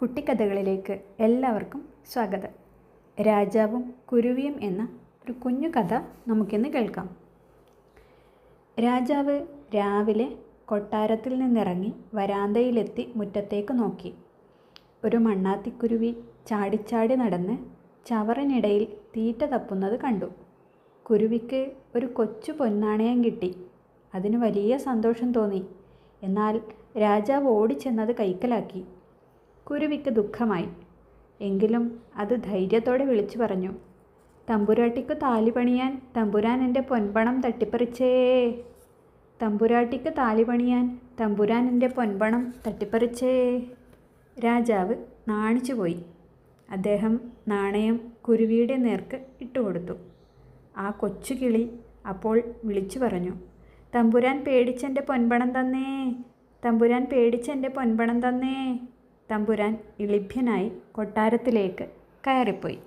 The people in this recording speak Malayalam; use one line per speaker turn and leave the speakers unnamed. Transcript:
കുട്ടിക്കഥകളിലേക്ക് എല്ലാവർക്കും സ്വാഗതം. രാജാവും കുരുവിയും എന്ന ഒരു കുഞ്ഞു കഥ നമുക്കിന്ന് കേൾക്കാം. രാജാവ് രാവിലെ കൊട്ടാരത്തിൽ നിന്നിറങ്ങി വരാന്തയിലെത്തി മുറ്റത്തേക്ക് നോക്കി. ഒരു മണ്ണാത്തിക്കുരുവി ചാടിച്ചാടി നടന്ന് ചവറിനിടയിൽ തീറ്റ തപ്പുന്നത് കണ്ടു. കുരുവിക്ക് ഒരു കൊച്ചു പൊന്നാണയം കിട്ടി. അതിന് വലിയ സന്തോഷം തോന്നി. എന്നാൽ രാജാവ് ഓടിച്ചെന്നത് കൈക്കലാക്കി. കുരുവിക്ക് ദുഃഖമായി. എങ്കിലും അത് ധൈര്യത്തോടെ വിളിച്ചു പറഞ്ഞു. തമ്പുരാട്ടിക്ക് താലി പണിയാൻ തമ്പുരാൻ എന്റെ പൊൻപണം തട്ടിപ്പറിച്ചേ. തമ്പുരാട്ടിക്ക് താലി പണിയാൻ തമ്പുരാൻ എന്റെ പൊൻപണം തട്ടിപ്പറിച്ചേ. രാജാവ് നാണിച്ചുപോയി അദ്ദേഹം നാണയം കുരുവിയുടെ നേർക്ക് ഇട്ടുകൊടുത്തു ആ കൊച്ചു കിളി അപ്പോൾ വിളിച്ചു പറഞ്ഞു തമ്പുരാൻ പേടിച്ചെന്റെ പൊൻപണം തന്നേ. തമ്പുരാൻ പേടിച്ചെന്റെ പൊൻപണം തന്നേ. തമ്പുരാൻ ഇളിഭ്യനായി കൊട്ടാരത്തിലേക്ക് കയറിപ്പോയി.